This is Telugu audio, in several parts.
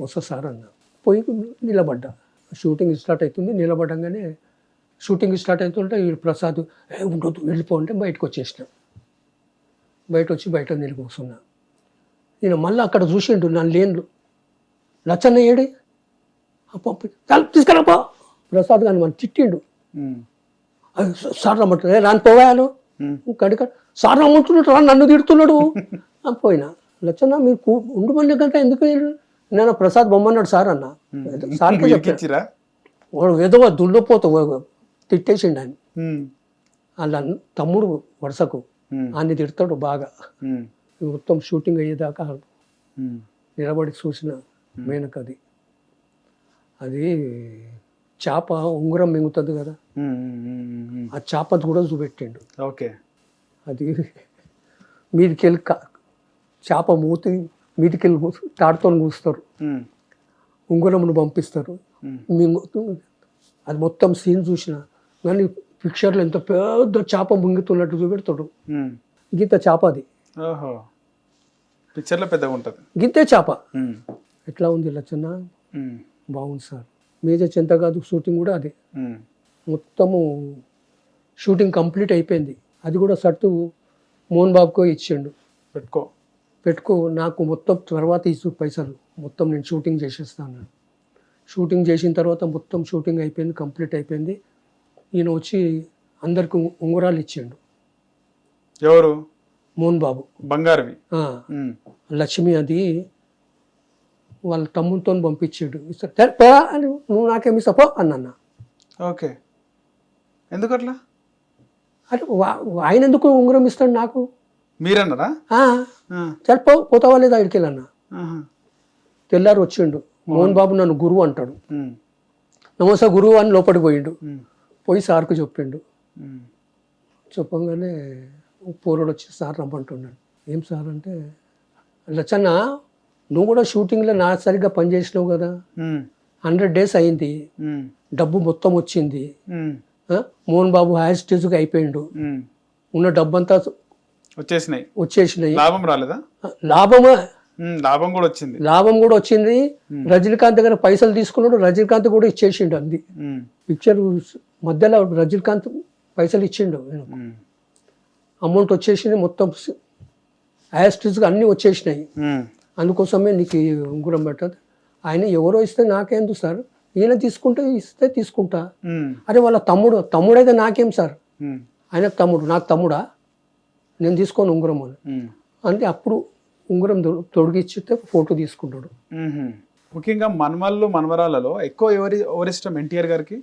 వస్తా సార్ అన్న పోయి నిలబడ్డా. షూటింగ్ స్టార్ట్ అవుతుంది. నిలబడంగానే షూటింగ్ స్టార్ట్ అవుతుంటే ఈ ప్రసాద్ ఏ ఉండొద్దు వెళ్ళిపో అంటే బయటకు వచ్చేసిన. బయట వచ్చి బయట నిలిచి కూర్చున్నా నేను మళ్ళీ అక్కడ చూసిండు నన్ను లేను లచ్చన్న ఏడి? పంపి "చాలు, తీసుకురాపో ప్రసాద్ గారిని మనం తిట్టిండు. సార్ రమ్మంటారు "ఏ, రాని ఉమ్. కడిక సార్ రమ్మంటున్నాడు రా నన్ను తిడుతున్నాడు. పోయినా. లచ్చన్న మీరు కూ- ఉండమని కంటే ఎందుకు వెళ్ళారు?" నేను ప్రసాద్ బొమ్మన్నాడు సార్ అన్న సార్కే వీడికి చెప్పాను వాడు ఏదో తిట్టేసిండు ఆయన. వాళ్ళ తమ్ముడు వరుసకు. ఆయన తిడతాడు బాగా. మొత్తం షూటింగ్ అయ్యేదాకా. నిలబడి చూసిన మేనకది అది చేప ఉంగరం మింగుతుంది కదా. ఆ చేపది కూడా చూపెట్టిండు ఓకే అది మీదికెళ్ళి చేప మూతి మీదికెళ్ళి కూసు- తాడుతో కూస్తారు. ఉంగరమును పంపిస్తారు. ఉమ్. మింగు అది మొత్తం సీన్ చూసిన కానీ పిక్చర్లో ఎంత పెద్ద చేప ముంగుతున్నట్టు చూపెడతాడు. గీత చేప అది. పిక్చర్లో పెద్దగా ఉంటుంది. గింతే చేప. ఎట్లా ఉంది లచ్చన్న. బాగుంది సార్. మేజర్ చింత కాదు షూటింగ్ కూడా అదే. మొత్తము షూటింగ్ కంప్లీట్ అయిపోయింది. అది కూడా సట్టు మోహన్ బాబుకో ఇచ్చిండు. పెట్టుకో. పెట్టుకో నాకు మొత్తం తర్వాత ఇచ్చు పైసలు. మొత్తం నేను షూటింగ్ చేసేస్తాను. షూటింగ్ చేసిన తర్వాత మొత్తం షూటింగ్ అయిపోయింది కంప్లీట్ అయిపోయింది. ఈయన వచ్చి అందరికి ఉంగరాలు ఇచ్చిండు. ఎవరు? మోహన్ బాబు. బంగారువి. లక్ష్మి అది వాళ్ళ తమ్ముతో పంపించాడు. అని నువ్వు నాకేమి ఇస్తా పో అన్న ఓకే. ఎందుకు అట్లా అంటే ఆయన ఎందుకు ఉంగరం ఇస్తాడు నాకు? మీరన్నారా "ఆ, ఆ. సరే పో పోతావా లేదా ఆడికి వెళ్ళన్నా. తెల్లారు వచ్చిండు మోహన్ బాబు నన్ను గురువు అంటాడు ఉమ్. నమస్తే గురువు అని లోపలికి పోయిండు. పోయి సార్కు చెప్పిండు. చెప్పగానే పోరుడు వచ్చి సార్ రమ్మంటున్నాడు ఏం సార్ అంటే లచ్చన్న నువ్వు కూడా షూటింగ్లో నా సరిగ్గా పనిచేసినావు కదా. హండ్రెడ్ డేస్ అయింది. డబ్బు మొత్తం వచ్చింది? మోహన్ బాబు హైయర్ స్టేజ్కి అయిపోయిండు. ఉన్న డబ్బంతా వచ్చేసినాయి. వచ్చేసినాయి. లాభం రాలేదా? లాభమా. లాభం కూడా వచ్చింది. లాభం కూడా వచ్చింది. రజనీకాంత్ దగ్గర పైసలు తీసుకున్నాడు. రజనీకాంత్ కూడా ఇచ్చేసిండు అంది. పిక్చర్ మధ్యలో రజనీకాంత్ పైసలు ఇచ్చిండు. అమౌంట్ వచ్చేసింది మొత్తం యాస్టిస్గా అన్నీ వచ్చేసినాయి. అందుకోసమే నీకు ఉంగరం పెట్టదు. ఆయన ఎవరో ఇస్తే నాకేందు సార్? ఈయన తీసుకుంటే ఇస్తే తీసుకుంటా. అరే వాళ్ళ తమ్ముడు తమ్ముడైతే నాకేం సార్. ఆయన తమ్ముడు నాకు తమ్ముడా? నేను తీసుకోను ఉంగరం అని. అంటే అప్పుడు ఉంగరం తొడిగిచ్చితే ఫోటో తీసుకుంటాడు. ముఖ్యంగా మనమల్లు మనవరాలలో ఎక్కువ ఎవరి ఎవరిష్టం ఎన్టీఆర్ గారికి?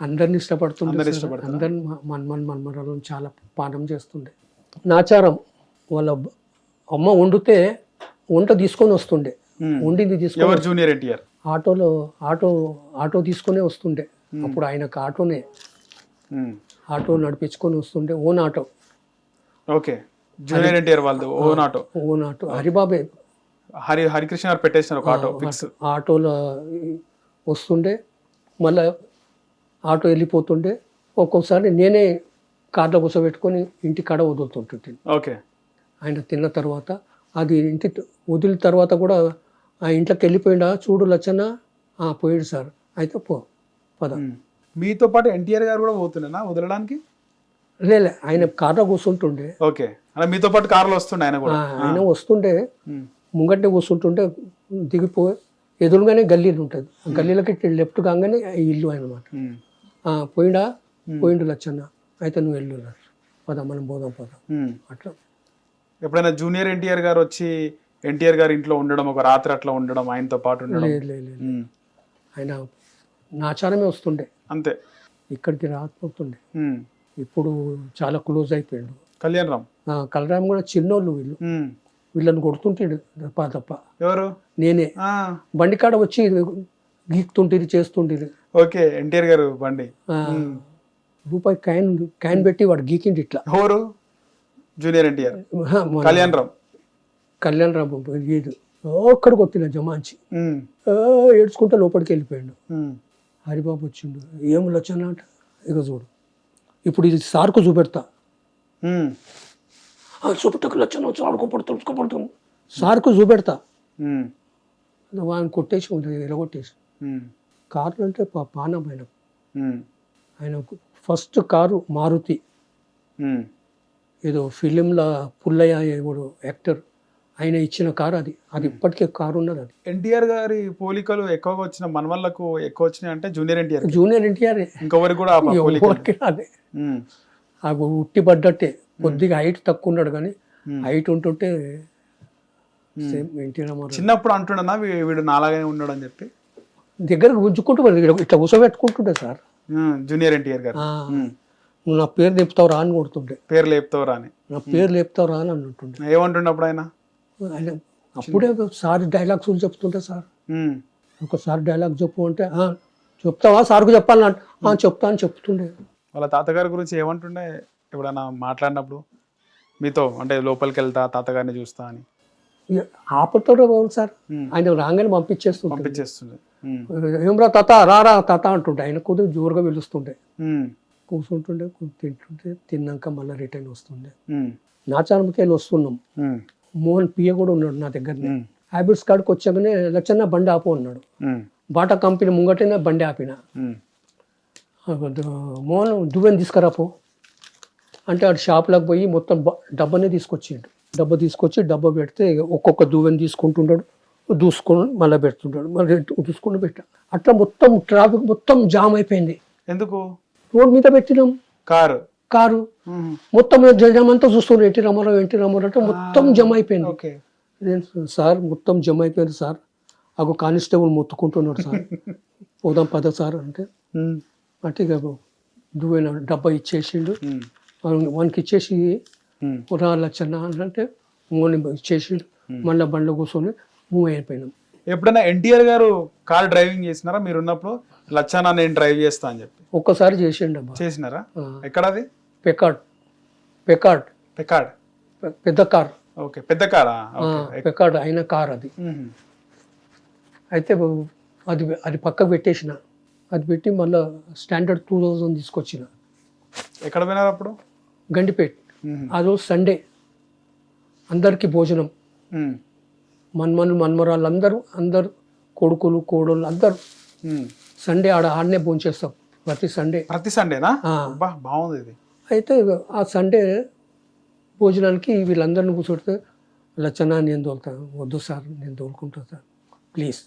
అందరిని ఇష్టపడుతుండే అందరిని మన్మన్ మన్మరాలను చాలా పానం చేస్తుండే. నాచారం వాళ్ళ అమ్మ వండితే వంట తీసుకొని వస్తుండే. వండింది తీసుకొని జూనియర్ ఎన్టీఆర్. ఆటోలో ఆటో ఆటో తీసుకునే వస్తుండే. అప్పుడు ఆయనకు ఆటోనే. ఆటో నడిపించుకొని వస్తుండే. Own auto. Okay. Junior NTR వాళ్ళది ఓన్ ఆటో ఓన్ ఆటో హరిబాబే. హరి హరికృష్ణ గారు పెట్టేసినారు ఒక ఆటో ఫిక్స్ ఆటోలో వస్తుండే మళ్ళా ఆటో వెళ్ళిపోతుండే. ఒక్కొక్కసారి నేనే కార్లో కూర్చోబెట్టుకొని ఇంటి కాడ వదులుతుంటుంటే ఓకే. ఆయన తిన్న తర్వాత అది ఇంటి వదిలిన తర్వాత కూడా ఆ ఇంట్లోకి వెళ్ళిపోయిండా చూడు లచ్చన్న. "ఆ, పోయాడు సార్. అయితే పో పద. మీతో పాటు ఎన్టీఆర్ గారు కూడా పోతుండేనా వదలడానికి? లేలే ఆయన కార్లో కూర్చుంటుండే. ఓకే. అలా మీతో పాటు కార్లో వస్తుండే ఆయన కూడా. ఆయన వస్తుండే. మ్మ్. ముంగట్నే కూర్చుంటుంటే దిగిపోయి ఎదురుగానే గల్లీలు ఉంటుంది. గల్లీలకి లెఫ్ట్ కాగానే ఇల్లు అనమాట. పోయిండా? పోయిండు లచ్చన్న. అయితే నువ్వు వెళ్ళు. పద మనం పోదాం పద. అట్లా. ఎప్పుడైనా జూనియర్ ఎన్టీఆర్ గారు వచ్చి ఎన్టీఆర్ గారి ఇంట్లో ఉండడం ఒక రాత్రి అట్లా ఉండడం ఆయనతో పాటు ఉండడం? లేదు లేదు లేదు. ఆయన నాచారమే వస్తుండే. అంతే. ఇక్కడికి రాకపోతుండే. ఇప్పుడు చాలా క్లోజ్ అయిపోయాడు. కళ్యాణ్ రామ్ కలరామ్ కూడా చిన్నోళ్ళు వీళ్ళు. వీళ్ళని కొడుతుంటాడు తప్ప తప్ప. ఎవరు? నేనే. ఆ, బండికాడ వచ్చి గీక్తుంటిరి చేస్తుంటిరి. ఓకే ఎన్టీఆర్ గారు బండి. రూపాయి కాయిన్ కాయిన్ పెట్టి వాడు గీకిండి ఇట్లా. ఎవరు? Junior NTR. కళ్యాణ్ రామ్ కళ్యాణ్ రామ్ గీదు ఒక్కడికి కొట్టిన జమాంచి ఏడ్చుకుంటే లోపలికి వెళ్ళిపోయాడు. హరిబాబు వచ్చిండు. ఏం లచ్చన్న అంట? ఇక చూడు. ఇప్పుడు ఇది సార్కు చూపెడతా. చూపెట్టకు ఆడుకోపడతాం చూసుకోపడతాం సార్కు చూపెడతా. వాడిని కొట్టేసి ఎలగొట్టేసి ఉమ్, కార్లు అంటే పా- పానం ఆయన ఆయన ఫస్ట్ కారు మారుతి. ఏదో ఫిలింలో పుల్లయ్య ఎవడు యాక్టర్. ఆయన ఇచ్చిన కారు అది. అది ఇప్పటికే కారు ఉన్నది అది. ఎన్టీఆర్ గారి పోలికలు ఎక్కువగా వచ్చిన మనవళ్ళకు ఎక్కువ వచ్చినాయి అంటే జూనియర్ ఎన్టీఆర్ జూనియర్ ఎన్టీఆర్ ఇంకొకరికి కూడా ఎవరికి అదే ఆ ఉట్టి పడ్డట్టే కొద్దిగా హైట్ తక్కువ ఉన్నాడు కానీ ఉమ్. హైట్ ఉంటుంటే సేమ్ ఎన్టీ రామారావు చిన్నప్పుడు అంటున్నా వీడు నాలాగానే ఉన్నాడు అని చెప్పి? దగ్గరకు మరి ఇట్లా కూర్చోబెట్టుకుంటుండే సార్. జూనియర్ ఎన్టీఆర్ గారు. నువ్వు నా పేరు చెప్తావు రా అని కొడుతుండే. పేరు లేపుతావురా అని. నా పేరు లేపుతావు రా అని అంటుండే. ఏమంటుండే అప్పుడు ఆయన? ఆయన అప్పుడే? సార్ డైలాగ్స్ చెప్తుంటే సార్. ఒకసారి డైలాగ్ చెప్పు అంటే "ఆ, చెప్తావా? సార్కు చెప్పాలని అంటే. "ఆ, చెప్తా అని చెప్తుండే. వాళ్ళ తాతగారి గురించి ఏమంటుండే ఎప్పుడైనా మాట్లాడినప్పుడు? మీతో అంటే లోపలికి వెళ్తా తాతగారిని చూస్తా అని. ఆపతాడు బాబు సార్. ఆయన రాగానే పంపించేస్తుంటే పంపించేస్తుండే. ఉమ్, ఏమ్రా తాత రారా తాత అంటుండే. ఆయన కొద్దిగా జోరుగా పిలుస్తుండే. కూర్చుంటుండే తింటుంటే తిన్నాక మళ్ళీ రిటర్న్ వస్తుండే. ఉమ్, నా చాలకి వెళ్ళి వస్తున్నాం మోహన్ పియ కూడా ఉన్నాడు నా దగ్గరనే. ఉమ్, హ్యాబిట్స్ కాడికి వచ్చాకనే లచ్చన్న బండి ఆపు అన్నాడు. బాటా కంపెనీ ముంగటనే బండి ఆపిన. మోహన్ దువ్వెని తీసుకురాపో. అంటే ఆడు షాప్లోకి పోయి మొత్తం డబ్బానే తీసుకొచ్చిండు. డబ్బా తీసుకొచ్చి డబ్బా పెడితే ఒక్కొక్క దువ్వెని తీసుకుంటుంటాడు దూసుకొని మళ్ళీ పెడుతుంటాడు. మళ్ళీ దూసుకొని పెట్టా. అట్లా మొత్తం ట్రాఫిక్ మొత్తం జామ్ అయిపోయింది. ఎందుకు? రోడ్ మీద పెట్టినాం. కారు? కారు. మొత్తం జనం అంతా చూస్తున్నారు ఎన్టీ రామారావు ఎన్టీ రామారావు అంటే మొత్తం జమ అయిపోయింది సార్ మొత్తం జమ అయిపోయింది సార్. అగో కానిస్టేబుల్ మొత్తుకుంటున్నాడు సార్. పోదాం పద సార్ అంటే. అంటే ఇక దువ్వెన డబ్బా ఇచ్చేసిండు? వానికి ఇచ్చేసి రా లచ్చన్న అంటే ఇచ్చేసిండు. మళ్ళీ బండ్లో కూర్చొని మూవ్ అయిపోయినాం. ఎప్పుడైనా ఎన్టీఆర్ గారు కార్ డ్రైవింగ్ చేసినారా? మీరు ఉన్నప్పుడు లచ్చానా నేను డ్రైవ్ చేస్తా అని చెప్పి. ఒక్కసారి చేసిండు చేసినారా. ఎక్కడది? పెకాడ్ పెకాడ్ పెకాడ్ పెద్ద కార్. ఓకే పెద్ద కారా? పెకాడ్ అయిన కార్ అది. అయితే అది అది పక్కకు పెట్టేసిన. అది పెట్టి మళ్ళీ స్టాండర్డ్ టూ థౌజండ్ తీసుకొచ్చిన. ఎక్కడ పోయినారు అప్పుడు? గండిపేట్. ఆ రోజు సండే అందరికీ భోజనం. మన్మను మన్మరాళ్ళు అందరూ అందరు కొడుకులు కోడళ్ళు అందరూ. సండే ఆడ ఆడనే భోంచేస్తాం. ప్రతి సండే ప్రతి సండేనా బాగుంది ఇది. అయితే ఆ సండే భోజనానికి వీళ్ళందరిని కూర్చోడితే లచ్చన నేను తోలుతాను వద్దు సార్ నేను తోలుకుంటా సార్. ప్లీజ్.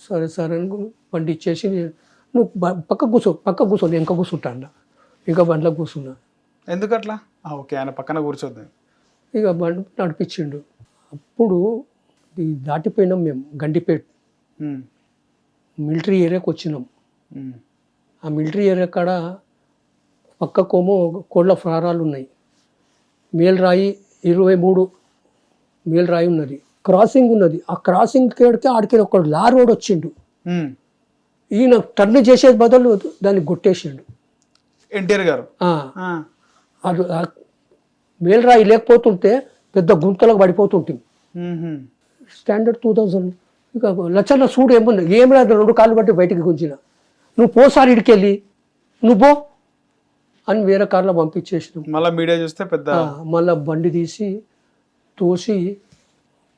సరే సార్ అని బండి ఇచ్చేసి నువ్వు పక్క కూర్చో పక్క కూర్చో నేను ఇంకా కూర్చుంటా అన్న. ఇంకా బండ్లో కూర్చున్నా. ఎందుకు అట్లా ఆ, ఓకే ఆయన పక్కన కూర్చోద్దు. ఇక బండి నడిపించిండు. అప్పుడు దాటిపోయినాం మేము గండిపేట్. మిలిటరీ ఏరియాకి వచ్చినాం. ఆ మిలిటరీ ఏరియా కాడ పక్కకోమో కోళ్ళ ఫారాలు ఉన్నాయి మేల్రాయి ఇరవై మూడు మేల్రాయి ఉన్నది. క్రాసింగ్ ఉన్నది. ఆ క్రాసింగ్ కేడితే ఆడికి ఒక లారీ రోడ్ వచ్చిండు. ఈయన టర్న్ చేసే బదులు దాన్ని కొట్టేసిండు. ఎన్టీఆర్ గారు? అది మేల్రాయి లేకపోతుంటే పెద్ద గుంతలకు పడిపోతుంటుంది. Standard two thousand. ఇక లచ్చన్న సూడు ఏముంది? ఏం రాదు? రెండు కాళ్ళు బట్టి బయటికి గుంజిన. నువ్వు పోసారి ఇడికెళ్ళి. నువ్వు పో. అని వేరే కార్లో పంపించేసినాం. మళ్ళా మీడియా చూస్తే పెద్ద మళ్ళా బండి తీసి తోసి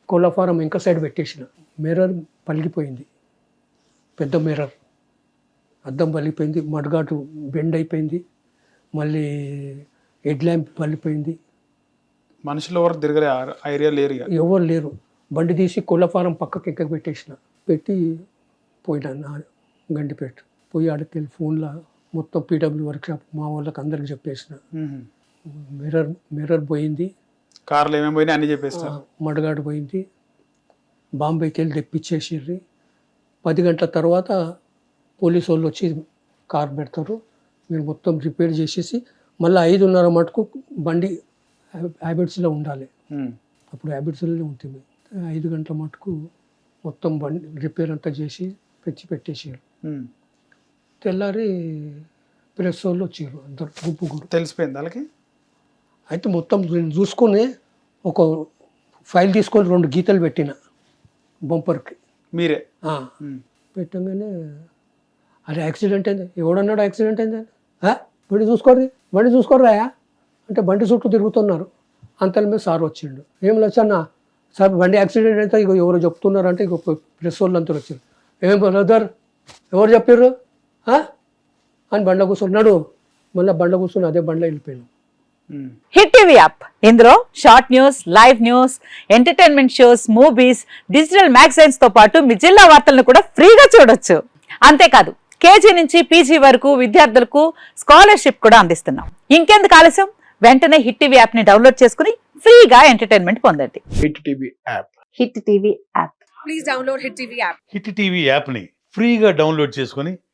కోళ్ళ ఫారం ఇంకా సైడ్ పెట్టేసిన. మిర్రర్ పలిగిపోయింది. పెద్ద మిర్రర్. అద్దం పలిగిపోయింది మడ్గాటు బెండ్ అయిపోయింది మళ్ళీ హెడ్ ల్యాంప్ పలిపోయింది మనుషులు ఎవరు తిరగలే ఏరియా లేరు ఎవరు లేరు. బండి తీసి కోళ్ళ ఫారం పక్కకి ఎక్క పెట్టేసిన పెట్టి పోయినా గండిపేట. పోయి ఆడికి వెళ్ళి ఫోన్లో మొత్తం పీడబ్ల్యూ వర్క్షాప్ మా వాళ్ళకి అందరికి చెప్పేసిన. మిర్రర్ మిర్రర్ పోయింది. కార్లు ఏమేమి పోయినాయి అన్ని ఆ, చెప్పేస్తారు మడగాడు పోయింది. బాంబేకి వెళ్ళి తెప్పించేసిర్రి. పది గంటల తర్వాత పోలీసు వాళ్ళు వచ్చి కార్ పెడతారు. మీరు మొత్తం రిపేర్ చేసేసి మళ్ళీ ఐదున్నర మటుకు బండి హ్యాబిట్స్లో ఉండాలి. అప్పుడు హ్యాబిట్స్లోనే ఉంటుంది ఐదు గంటల మటుకు మొత్తం బండి రిపేర్ అంతా చేసి పెంచి పెట్టేసారు. తెల్లారి ప్రెస్ వాళ్ళు వచ్చారు అందరు గుంపు గుడు తెలిసిపోయింది వాళ్ళకి? అయితే మొత్తం నేను చూసుకొని ఒక ఫైల్ తీసుకొని రెండు గీతలు పెట్టిన బంపర్కి. మీరే? పెట్టగానే అది యాక్సిడెంట్ అయింది. ఎవడన్నాడు యాక్సిడెంట్ అయింది? బండి చూసుకోరు బండి చూసుకోర్రా అంటే బండి చుట్టూ తిరుగుతున్నారు. అంతల మీద సార్ వచ్చిండు. ఏం లచ్చన్న? సార్ బండి యాక్సిడెంట్ అయితే ఇక ఎవరు చెప్తున్నారంటే ఇక ప్రెస్ వాళ్ళు అంతా వచ్చారు ఏం బ్రదర్? ఎవరు చెప్పారు? అని బండ్లో కూర్చున్నాడు మళ్ళీ బండ్లో కూర్చొని అదే బండ్లో వెళ్ళిపోయాను ఉమ్. Hit TV app. ఇందులో short news live news entertainment shows movies digital మ్యాగజైన్స్తో పాటు మీ జిల్లా వార్తలను కూడా ఫ్రీగా చూడొచ్చు. అంతేకాదు కేజీ నుంచి పీజీ వరకు విద్యార్థులకు స్కాలర్షిప్ కూడా అందిస్తున్నాం. ఇంకెందుకు ఆలస్యం? వెంటనే హిట్ టీవీ యాప్ని డౌన్లోడ్ చేసుకుని ఫ్రీగా ఎంటర్టైన్మెంట్ పొందండి. Hit TV app. Hit TV app. Hit TV యాప్ని ఫ్రీగా డౌన్లోడ్ చేసుకొని